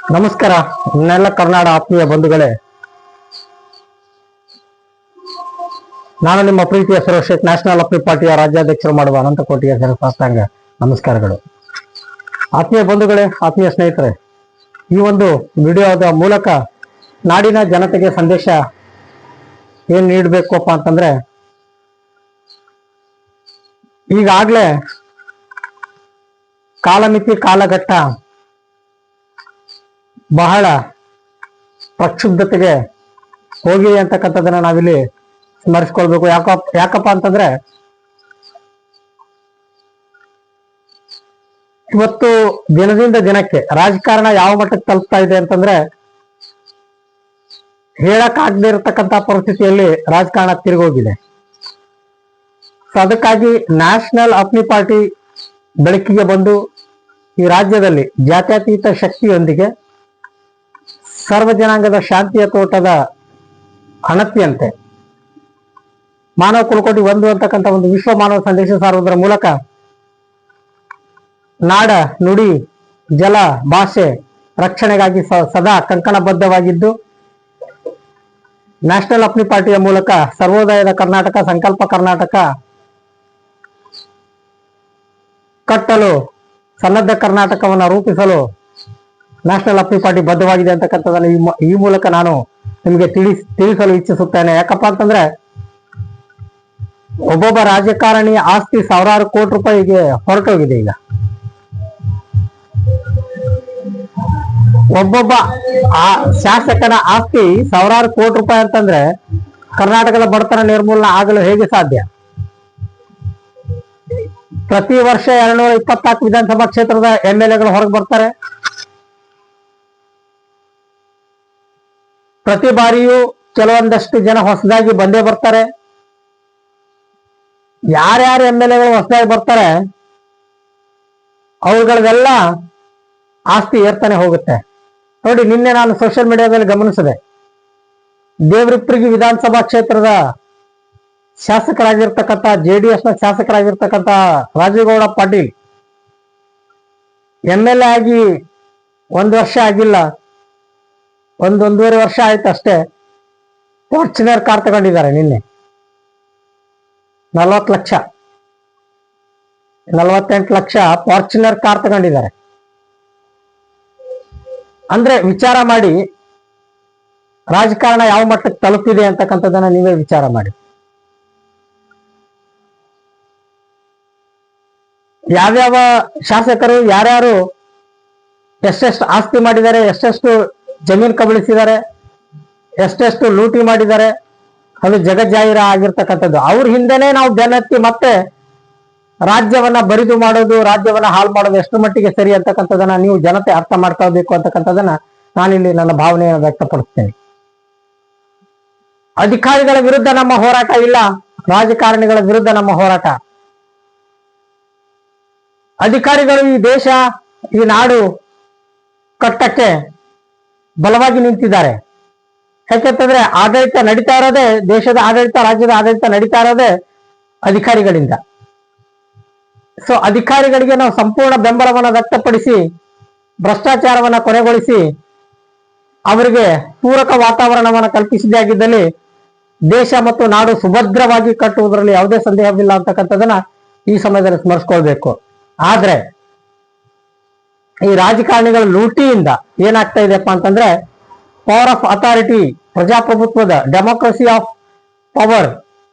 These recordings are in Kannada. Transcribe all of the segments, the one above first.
ನಮಸ್ಕಾರ. ನನ್ನೆಲ್ಲ ಕರ್ನಾಡ ಆತ್ಮೀಯ ಬಂಧುಗಳೇ. ನಾನು ನಿಮ್ಮ ಪ್ರೀತಿಯ ಸುರಕ್ಷಿತ್ ನ್ಯಾಷನಲ್ ಅಪ್ಲಿ ಪಾರ್ಟಿಯ ರಾಜ್ಯಾಧ್ಯಕ್ಷರು ಮಾಡುವ ಅನಂತಕೋಟಿಯ ಜನಸಾಷ್ಟಾಂಗ ನಮಸ್ಕಾರಗಳು. ಆತ್ಮೀಯ ಬಂಧುಗಳೇ, ಆತ್ಮೀಯ ಸ್ನೇಹಿತರೆ, ಈ ಒಂದು ವಿಡಿಯೋದ ಮೂಲಕ ನಾಡಿನ ಜನತೆಗೆ ಸಂದೇಶ ಏನ್ ನೀಡಬೇಕಪ್ಪ ಅಂತಂದ್ರೆ, ಈಗಾಗ್ಲೇ ಕಾಲಮಿತಿ ಕಾಲಘಟ್ಟ ಬಹಳ ಪ್ರಕ್ಷುಬ್ಧತೆಗೆ ಹೋಗಿ ಅಂತಕ್ಕಂಥದ್ದನ್ನ ನಾವಿಲ್ಲಿ ಸ್ಮರಿಸ್ಕೊಳ್ಬೇಕು. ಯಾಕಪ್ಪ ಯಾಕಪ್ಪ ಅಂತಂದ್ರೆ ಇವತ್ತು ದಿನದಿಂದ ದಿನಕ್ಕೆ ರಾಜಕಾರಣ ಯಾವ ಮಟ್ಟಕ್ಕೆ ತಲುಪ್ತಾ ಇದೆ ಅಂತಂದ್ರೆ ಹೇಳಕ್ ಆಗದೆ ಇರತಕ್ಕಂತ ಪರಿಸ್ಥಿತಿಯಲ್ಲಿ ರಾಜಕಾರಣ ತಿರುಗೋಗಿದೆ ಸೊ ಅದಕ್ಕಾಗಿ ನ್ಯಾಷನಲ್ ಅಪ್ನಿ ಪಾರ್ಟಿ ಬೆಳಕಿಗೆ ಬಂದು ಈ ರಾಜ್ಯದಲ್ಲಿ ಜಾತ್ಯತೀತ ಶಕ್ತಿಯೊಂದಿಗೆ ಸರ್ವ ಜನಾಂಗದ ಶಾಂತಿಯ ತೋಟದ ಅಣತಿಯಂತೆ ಮಾನವ ಕುಲಕೋಟಿ ಒಂದು ಅಂತಕ್ಕಂಥ ಒಂದು ವಿಶ್ವ ಮಾನವ ಸಂದೇಶ ಸಾರುವುದರ ಮೂಲಕ ನಾಡ, ನುಡಿ, ಜಲ, ಭಾಷೆ ರಕ್ಷಣೆಗಾಗಿ ಸದಾ ಕಂಕಣಬದ್ಧವಾಗಿದ್ದು, ನ್ಯಾಷನಲ್ ಅಪ್ನಿ ಪಾರ್ಟಿಯ ಮೂಲಕ ಸರ್ವೋದಯದ ಕರ್ನಾಟಕ, ಸಂಕಲ್ಪ ಕರ್ನಾಟಕ ಕಟ್ಟಲು ಸನ್ನದ್ಧ ಕರ್ನಾಟಕವನ್ನು ರೂಪಿಸಲು ನ್ಯಾಷನಲ್ ಅಪೀಲ್ ಪಾರ್ಟಿ ಬದ್ಧವಾಗಿದೆ ಅಂತಕ್ಕಂಥದ್ದನ್ನು ಈ ಮೂಲಕ ನಾನು ನಿಮಗೆ ತಿಳಿಸ್ ತಿಳಿಸಲು ಇಚ್ಛಿಸುತ್ತೇನೆ ಯಾಕಪ್ಪ ಅಂತಂದ್ರೆ ಒಬ್ಬೊಬ್ಬ ರಾಜಕಾರಣಿಯ ಆಸ್ತಿ ಸಾವಿರಾರು ಕೋಟಿ ರೂಪಾಯಿಗೆ ಹೊರಟೋಗಿದೆ ಈಗ. ಒಬ್ಬೊಬ್ಬ ಆ ಶಾಸಕನ ಆಸ್ತಿ ಸಾವಿರಾರು ಕೋಟಿ ರೂಪಾಯಿ ಅಂತಂದ್ರೆ ಕರ್ನಾಟಕದ ಬಡತನ ನಿರ್ಮೂಲನೆ ಆಗಲು ಹೇಗೆ ಸಾಧ್ಯ? ಪ್ರತಿ ವರ್ಷ ಎರಡ್ನೂರ ಇಪ್ಪತ್ನಾಲ್ಕು ವಿಧಾನಸಭಾ ಕ್ಷೇತ್ರದ ಎಂ ಎಲ್ ಎಗಳು ಹೊರಗೆ ಬರ್ತಾರೆ. ಪ್ರತಿ ಬಾರಿಯೂ ಕೆಲವೊಂದಷ್ಟು ಜನ ಹೊಸದಾಗಿ ಬಂದೇ ಬರ್ತಾರೆ. ಯಾರ್ಯಾರು ಎಂ ಎಲ್ ಎಗಳು ಹೊಸದಾಗಿ ಬರ್ತಾರೆ ಅವುಗಳದೆಲ್ಲ ಆಸ್ತಿ ಏರ್ತಾನೆ ಹೋಗುತ್ತೆ. ನೋಡಿ, ನಿನ್ನೆ ನಾನು ಸೋಷಿಯಲ್ ಮೀಡಿಯಾದಲ್ಲಿ ಗಮನಿಸಿದೆ. ದೇವ್ರಿಪ್ರಿಗಿ ವಿಧಾನಸಭಾ ಕ್ಷೇತ್ರದ ಶಾಸಕರಾಗಿರ್ತಕ್ಕಂಥ ಜೆ ಡಿ ಎಸ್ನ ಶಾಸಕರಾಗಿರ್ತಕ್ಕಂಥ Rajegowda Patil M L A ಆಗಿ ಒಂದು ವರ್ಷ ಆಗಿಲ್ಲ. ಒಂದ್ ಒಂದೂವರೆ ವರ್ಷ ಆಯ್ತು ಅಷ್ಟೇ. ಫಾರ್ಚುನರ್ ಕಾರ್ ತಗೊಂಡಿದ್ದಾರೆ ನಿನ್ನೆ. ನಲ್ವತ್ತು ಲಕ್ಷ. ನಲವತ್ತೆಂಟು ಲಕ್ಷ ಫಾರ್ಚುನರ್ ಕಾರ್ ತಗೊಂಡಿದ್ದಾರೆ. ಅಂದ್ರೆ ವಿಚಾರ ಮಾಡಿ, ರಾಜಕಾರಣ ಯಾವ ಮಟ್ಟಕ್ಕೆ ತಲುಪಿದೆ ಅಂತಕ್ಕಂಥದ್ದನ್ನ ನೀವೇ ವಿಚಾರ ಮಾಡಿ. ಯಾವ್ಯಾವ ಶಾಸಕರು, ಯಾರ್ಯಾರು ಎಷ್ಟೆಷ್ಟು ಆಸ್ತಿ ಮಾಡಿದ್ದಾರೆ, ಎಷ್ಟೆಷ್ಟು ಜಮೀನು ಕಬಳಿಸಿದ್ದಾರೆ, ಎಷ್ಟೆಷ್ಟು ಲೂಟಿ ಮಾಡಿದ್ದಾರೆ, ಅದು ಜಗಜ್ಜಾಹಿರ ಆಗಿರ್ತಕ್ಕಂಥದ್ದು. ಅವ್ರ ಹಿಂದೆನೆ ನಾವು ಬೆನ್ನತ್ತಿ ಮತ್ತೆ ರಾಜ್ಯವನ್ನ ಬರಿದು ಮಾಡೋದು, ರಾಜ್ಯವನ್ನ ಹಾಳು ಮಾಡೋದು ಎಷ್ಟು ಮಟ್ಟಿಗೆ ಸರಿ ಅಂತಕ್ಕಂಥದ್ದನ್ನ ನೀವು ಜನತೆ ಅರ್ಥ ಮಾಡ್ಕೋಬೇಕು ಅಂತಕ್ಕಂಥದ್ದನ್ನ ನಾನಿಲ್ಲಿ ನನ್ನ ಭಾವನೆಯನ್ನು ವ್ಯಕ್ತಪಡಿಸ್ತೇನೆ. ಅಧಿಕಾರಿಗಳ ವಿರುದ್ಧ ನಮ್ಮ ಹೋರಾಟ ಇಲ್ಲ, ರಾಜಕಾರಣಿಗಳ ವಿರುದ್ಧ ನಮ್ಮ ಹೋರಾಟ. ಅಧಿಕಾರಿಗಳು ಈ ದೇಶ, ಈ ನಾಡು ಕಟ್ಟಕ್ಕೆ ಬಲವಾಗಿ ನಿಂತಿದ್ದಾರೆ. ಯಾಕೆಂತಂದ್ರೆ ಆಡಳಿತ ನಡೀತಾ ಇರೋದೇ ದೇಶದ ಆಡಳಿತ, ರಾಜ್ಯದ ಆಡಳಿತ ನಡೀತಾ ಇರೋದೇ ಅಧಿಕಾರಿಗಳಿಂದ. ಸೊ ಅಧಿಕಾರಿಗಳಿಗೆ ನಾವು ಸಂಪೂರ್ಣ ಬೆಂಬಲವನ್ನು ವ್ಯಕ್ತಪಡಿಸಿ, ಭ್ರಷ್ಟಾಚಾರವನ್ನ ಕೊನೆಗೊಳಿಸಿ, ಅವರಿಗೆ ಪೂರಕ ವಾತಾವರಣವನ್ನು ಕಲ್ಪಿಸಿದೇ ಆಗಿದ್ದಲ್ಲಿ ದೇಶ ಮತ್ತು ನಾಡು ಸುಭದ್ರವಾಗಿ ಕಟ್ಟುವುದರಲ್ಲಿ ಯಾವುದೇ ಸಂದೇಹವಿಲ್ಲ ಅಂತಕ್ಕಂಥದ್ದನ್ನ ಈ ಸಮಯದಲ್ಲಿ ಸ್ಮರಿಸ್ಕೊಳ್ಬೇಕು. ಆದ್ರೆ ಈ ರಾಜಕಾರಣಿಗಳ ಲೂಟಿಯಿಂದ ಏನಾಗ್ತಾ ಇದೆಪ್ಪ ಅಂತಂದ್ರೆ ಪವರ್ ಆಫ್ ಅಥಾರಿಟಿ ಪ್ರಜಾಪ್ರಭುತ್ವದ democracy of power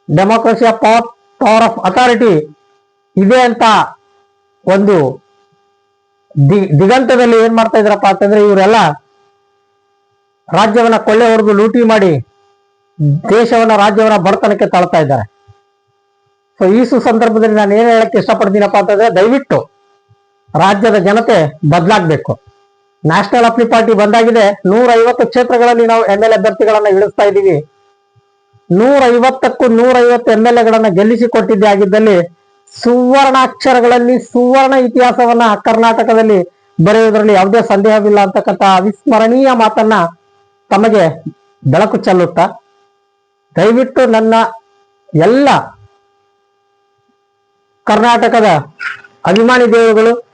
democracy of power power of authority ಇದೆ ಅಂತ ಒಂದು ದಿ- ದಿಗಂತದಲ್ಲಿ ಏನ್ ಮಾಡ್ತಾ ಇದ್ರಪ್ಪ ಅಂತಂದ್ರೆ ಇವರೆಲ್ಲ ರಾಜ್ಯವನ್ನ ಕೊಳ್ಳೆ ಹೊಡೆದು ಲೂಟಿ ಮಾಡಿ ದೇಶವನ್ನ ರಾಜ್ಯವನ್ನ ಬಡತನಕ್ಕೆ ತಳ್ತಾ ಇದ್ದಾರೆ. ಸೊ ಈ ಸುಸಂದರ್ಭದಲ್ಲಿ ನಾನು ಏನ್ ಹೇಳಕ್ಕೆ ಇಷ್ಟಪಡ್ತೀನಪ್ಪ ಅಂತಂದ್ರೆ ದಯವಿಟ್ಟು ರಾಜ್ಯದ ಜನತೆ ಬದಲಾಗಬೇಕು. ನ್ಯಾಷನಲ್ ಅಪ್ಲಿ ಪಾರ್ಟಿ ಬಂದಾಗಿದೆ. ನೂರ ಐವತ್ತು ಕ್ಷೇತ್ರಗಳಲ್ಲಿ ನಾವು ಎಂ ಎಲ್ ಅಭ್ಯರ್ಥಿಗಳನ್ನ ಇಳಿಸ್ತಾ ಇದ್ದೀವಿ. ನೂರ ಐವತ್ತಕ್ಕೂ ನೂರ ಐವತ್ತು ಎಂ ಎಲ್ ಎಗಳನ್ನ ಗೆಲ್ಲಿಸಿ ಕೊಟ್ಟಿದ್ದೆ ಆಗಿದ್ದಲ್ಲಿ ಸುವರ್ಣಾಕ್ಷರಗಳಲ್ಲಿ ಸುವರ್ಣ ಇತಿಹಾಸವನ್ನ ಕರ್ನಾಟಕದಲ್ಲಿ ಬರೆಯುವುದರಲ್ಲಿ ಯಾವುದೇ ಸಂದೇಹವಿಲ್ಲ ಅಂತಕ್ಕಂಥ ಅವಿಸ್ಮರಣೀಯ ಮಾತನ್ನ ತಮಗೆ ಬೆಳಕು ಚೆಲ್ಲುತ್ತಾ? ದಯವಿಟ್ಟು ನನ್ನ ಎಲ್ಲ ಕರ್ನಾಟಕದ ಅಭಿಮಾನಿ ದೇವರುಗಳು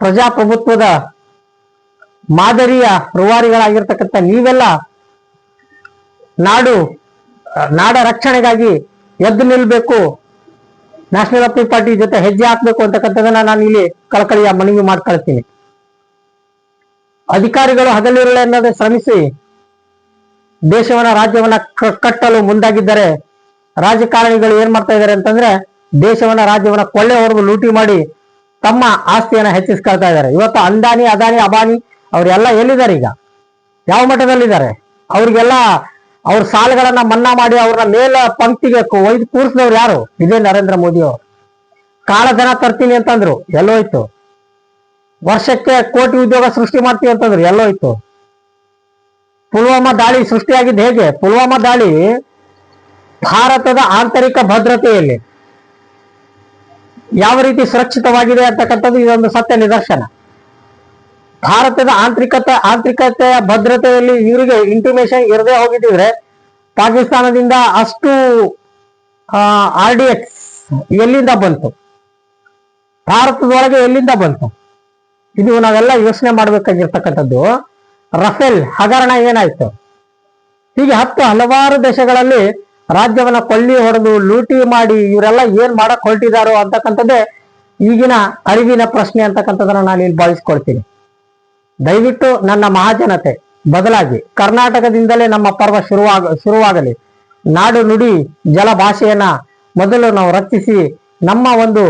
ಪ್ರಜಾಪ್ರಭುತ್ವದ ಮಾದರಿಯ ರೂವಾರಿಗಳಾಗಿರ್ತಕ್ಕಂಥ ನೀವೆಲ್ಲ ನಾಡು ನಾಡ ರಕ್ಷಣೆಗಾಗಿ ಎದ್ದು ನಿಲ್ಬೇಕು. ನ್ಯಾಷನಲ್ ಪೀಪಲ್ ಪಾರ್ಟಿ ಜೊತೆ ಹೆಜ್ಜೆ ಹಾಕ್ಬೇಕು ಅಂತಕ್ಕಂಥದನ್ನ ನಾನು ಇಲ್ಲಿ ಕಳಕಳಿಯ ಮನವಿ ಮಾಡ್ಕೊಳ್ತೀನಿ ಅಧಿಕಾರಿಗಳು ಹಗಲಿರುಳೆ ಅನ್ನೋದೇ ಶ್ರಮಿಸಿ ದೇಶವನ್ನ ರಾಜ್ಯವನ್ನ ಕಟ್ಟಲು ಮುಂದಾಗಿದ್ದರೆ ರಾಜಕಾರಣಿಗಳು ಏನ್ ಮಾಡ್ತಾ ಇದ್ದಾರೆ ಅಂತಂದ್ರೆ ದೇಶವನ್ನ ರಾಜ್ಯವನ್ನ ಕೊಳ್ಳೆ ಹೊರಗು ಲೂಟಿ ಮಾಡಿ ತಮ್ಮ ಆಸ್ತಿಯನ್ನ ಹೆಚ್ಚಿಸ್ಕೊಳ್ತಾ ಇದ್ದಾರೆ. ಇವತ್ತು ಅಂದಾನಿ, ಅದಾನಿ, ಅಬಾನಿ ಅವರೆಲ್ಲ ಎಲ್ಲಿದ್ದಾರೆ ಈಗ? ಯಾವ ಮಟ್ಟದಲ್ಲಿದ್ದಾರೆ? ಅವರಿಗೆಲ್ಲ ಅವ್ರ ಸಾಲಗಳನ್ನ ಮನ್ನಾ ಮಾಡಿ ಅವ್ರನ್ನ ಮೇಲ ಪಂಕ್ತಿಗೆ ಒಯ್ದು ಕೂರಿಸಿದವ್ರು ಯಾರು? ಇದೇ ನರೇಂದ್ರ ಮೋದಿ ಅವರು. ಕಾಳಧನ ತರ್ತೀನಿ ಅಂತಂದ್ರು ಎಲ್ಲೋಯ್ತು ವರ್ಷಕ್ಕೆ ಕೋಟಿ ಉದ್ಯೋಗ ಸೃಷ್ಟಿ ಮಾಡ್ತೀವಿ ಅಂತಂದ್ರು ಎಲ್ಲೋಯ್ತು ಪುಲ್ವಾಮಾ ದಾಳಿ ಸೃಷ್ಟಿಯಾಗಿದ್ದು ಹೇಗೆ? ಪುಲ್ವಾಮಾ ದಾಳಿ ಭಾರತದ ಆಂತರಿಕ ಭದ್ರತೆಯಲ್ಲಿ. ಯಾವ ರೀತಿ ಸುರಕ್ಷಿತವಾಗಿದೆ ಅಂತಕ್ಕಂಥದ್ದು ಇದೊಂದು ಸತ್ಯ ನಿದರ್ಶನ. ಭಾರತದ ಆಂತರಿಕತೆ, ಆಂತರಿಕತೆಯ ಭದ್ರತೆಯಲ್ಲಿ ಇವರಿಗೆ ಇಂಟಿಮೇಶನ್ ಇರದೇ ಹೋಗಿದ್ದಿದ್ರೆ ಪಾಕಿಸ್ತಾನದಿಂದ ಅಷ್ಟು ಆರ್ ಡಿ ಎಕ್ಸ್ ಎಲ್ಲಿಂದ ಬಂತು? ಭಾರತದೊಳಗೆ ಎಲ್ಲಿಂದ ಬಂತು? ಇದು ನಾವೆಲ್ಲ ಯೋಚನೆ ಮಾಡ್ಬೇಕಾಗಿರ್ತಕ್ಕಂಥದ್ದು. ರಫೇಲ್ ಹಗರಣ ಏನಾಯ್ತು? ಹೀಗೆ ಹತ್ತು ಹಲವಾರು ದೇಶಗಳಲ್ಲಿ ರಾಜ್ಯವನ್ನ ಕೊಳ್ಳಿ ಹೊಡೆದು ಲೂಟಿ ಮಾಡಿ ಇವರೆಲ್ಲ ಏನ್ ಮಾಡಕ್ ಹೊರಟಿದಾರೋ ಅಂತಕ್ಕಂಥದ್ದೇ ಈಗಿನ ಅರಿವಿನ ಪ್ರಶ್ನೆ ಅಂತಕ್ಕಂಥದ್ದನ್ನ ನಾನು ಇಲ್ಲಿ ಭಾವಿಸ್ಕೊಳ್ತೀನಿ ದಯವಿಟ್ಟು ನನ್ನ ಮಹಾಜನತೆ, ಬದಲಾಗಿ ಕರ್ನಾಟಕದಿಂದಲೇ ನಮ್ಮ ಪರ್ವ ಶುರುವಾಗ, ಶುರುವಾಗಲಿ. ನಾಡು ನುಡಿ ಜಲ ಭಾಷೆಯನ್ನ ಮೊದಲು ನಾವು ರಕ್ಷಿಸಿ ನಮ್ಮ ಒಂದು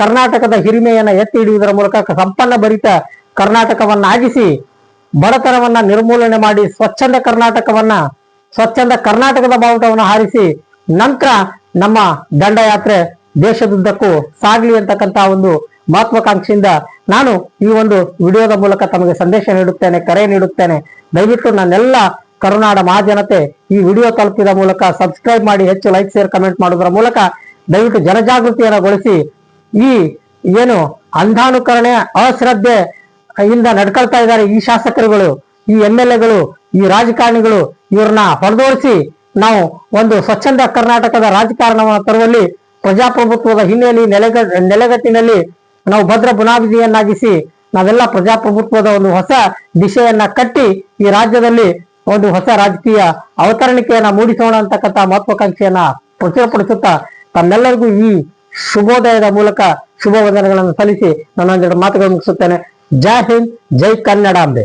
ಕರ್ನಾಟಕದ ಹಿರಿಮೆಯನ್ನ ಎತ್ತಿ ಹಿಡಿಯುವುದರ ಮೂಲಕ ಸಂಪನ್ನ ಭರಿತ ಕರ್ನಾಟಕವನ್ನಾಗಿಸಿ ಬಡತನವನ್ನ ನಿರ್ಮೂಲನೆ ಮಾಡಿ ಸ್ವಚ್ಛಂದ ಕರ್ನಾಟಕವನ್ನ ಸ್ವಚ್ಛಂದ ಕರ್ನಾಟಕದ ಬಾವುಟವನ್ನು ಹಾರಿಸಿ ನಂತರ ನಮ್ಮ ದಂಡಯಾತ್ರೆ ದೇಶದುದ್ದಕ್ಕೂ ಸಾಗಲಿ ಅಂತಕ್ಕಂತ ಒಂದು ಮಹತ್ವಾಕಾಂಕ್ಷೆಯಿಂದ ನಾನು ಈ ಒಂದು ವಿಡಿಯೋದ ಮೂಲಕ ತಮಗೆ ಸಂದೇಶ ನೀಡುತ್ತೇನೆ, ಕರೆ ನೀಡುತ್ತೇನೆ. ದಯವಿಟ್ಟು ನನ್ನೆಲ್ಲ ಕರುನಾಡ ಮಹಾಜನತೆ ಈ ವಿಡಿಯೋ ತಲುಪಿದ ಮೂಲಕ ಸಬ್ಸ್ಕ್ರೈಬ್ ಮಾಡಿ, ಹೆಚ್ಚು ಲೈಕ್ ಶೇರ್ ಕಮೆಂಟ್ ಮಾಡೋದರ ಮೂಲಕ ದಯವಿಟ್ಟು ಜನಜಾಗೃತಿಯನ್ನಗೊಳಿಸಿ ಈ ಏನು ಅಂಧಾನುಕರಣೆ, ಅಶ್ರದ್ಧೆ ಇಂದ ನಡ್ಕೊಳ್ತಾ ಇದ್ದಾರೆ ಈ ಶಾಸಕರುಗಳು, ಈ ಎಂ ಎಲ್ ಎಗಳು, ಈ ರಾಜಕಾರಣಿಗಳು ಇವ್ರನ್ನ ಹೊರದೋಡಿಸಿ ನಾವು ಒಂದು ಸ್ವಚ್ಛಂದ ಕರ್ನಾಟಕದ ರಾಜಕಾರಣವನ್ನು ತರುವಲ್ಲಿ ಪ್ರಜಾಪ್ರಭುತ್ವದ ಹಿನ್ನೆಲೆ ನೆಲೆಗ, ನೆಲೆಗಟ್ಟಿನಲ್ಲಿ ನಾವು ಭದ್ರ ಬುನಾದಿಯನ್ನಾಗಿಸಿ ನಾವೆಲ್ಲ ಪ್ರಜಾಪ್ರಭುತ್ವದ ಒಂದು ಹೊಸ ದಿಶೆಯನ್ನ ಕಟ್ಟಿ ಈ ರಾಜ್ಯದಲ್ಲಿ ಒಂದು ಹೊಸ ರಾಜಕೀಯ ಅವತರಣಿಕೆಯನ್ನ ಮೂಡಿಸೋಣ ಅಂತಕ್ಕಂಥ ಮಹತ್ವಾಕಾಂಕ್ಷೆಯನ್ನ ಪ್ರಚುರಪಡಿಸುತ್ತಾ ತಮ್ಮೆಲ್ಲರಿಗೂ ಈ ಶುಭೋದಯದ ಮೂಲಕ ಶುಭ ವಂದನೆಗಳನ್ನು ಸಲ್ಲಿಸಿ ನನ್ನೊಂದೆರಡು ಮಾತುಗಳನ್ನು ಮುಗಿಸುತ್ತೇನೆ. ಜೈ ಹಿಂದ್, ಜೈ ಕನ್ನಡಾಂಬೆ